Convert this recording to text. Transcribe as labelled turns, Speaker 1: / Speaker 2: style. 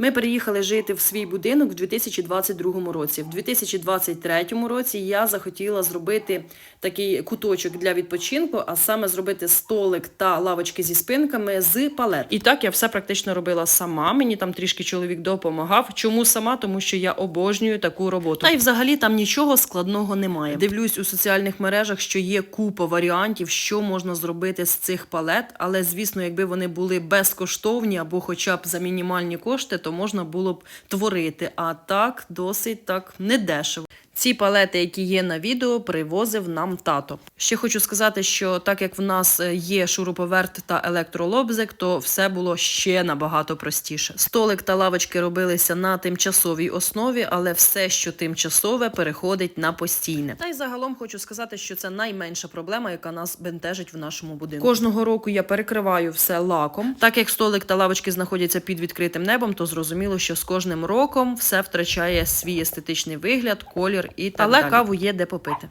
Speaker 1: Ми переїхали жити в свій будинок в 2022 році. В 2023 році я захотіла зробити такий куточок для відпочинку, а саме зробити столик та лавочки зі спинками з палет. І так я все практично робила сама. Мені там трішки чоловік допомагав. Чому сама? Тому що я обожнюю таку роботу. Та й взагалі там нічого складного немає. Дивлюсь у соціальних мережах, що є купа варіантів, що можна зробити з цих палет. Але звісно, якби вони були безкоштовні або хоча б за мінімальні кошти, то можна було б творити. А так досить так недешево. Ці палети, які є на відео, привозив нам тато. Ще хочу сказати, що так як в нас е, є шуруповерт та електролобзик, то все було ще набагато простіше. Столик та лавочки робилися на тимчасовій основі, але все, що тимчасове, переходить на постійне. Та й загалом хочу сказати, що це найменша проблема, яка нас бентежить в нашому будинку. Кожного року я перекриваю все лаком. Так як столик та лавочки знаходяться під відкритим небом, то зрозуміло, що з кожним роком все втрачає свій естетичний вигляд, колір і так
Speaker 2: Але
Speaker 1: далі. каву є де попити.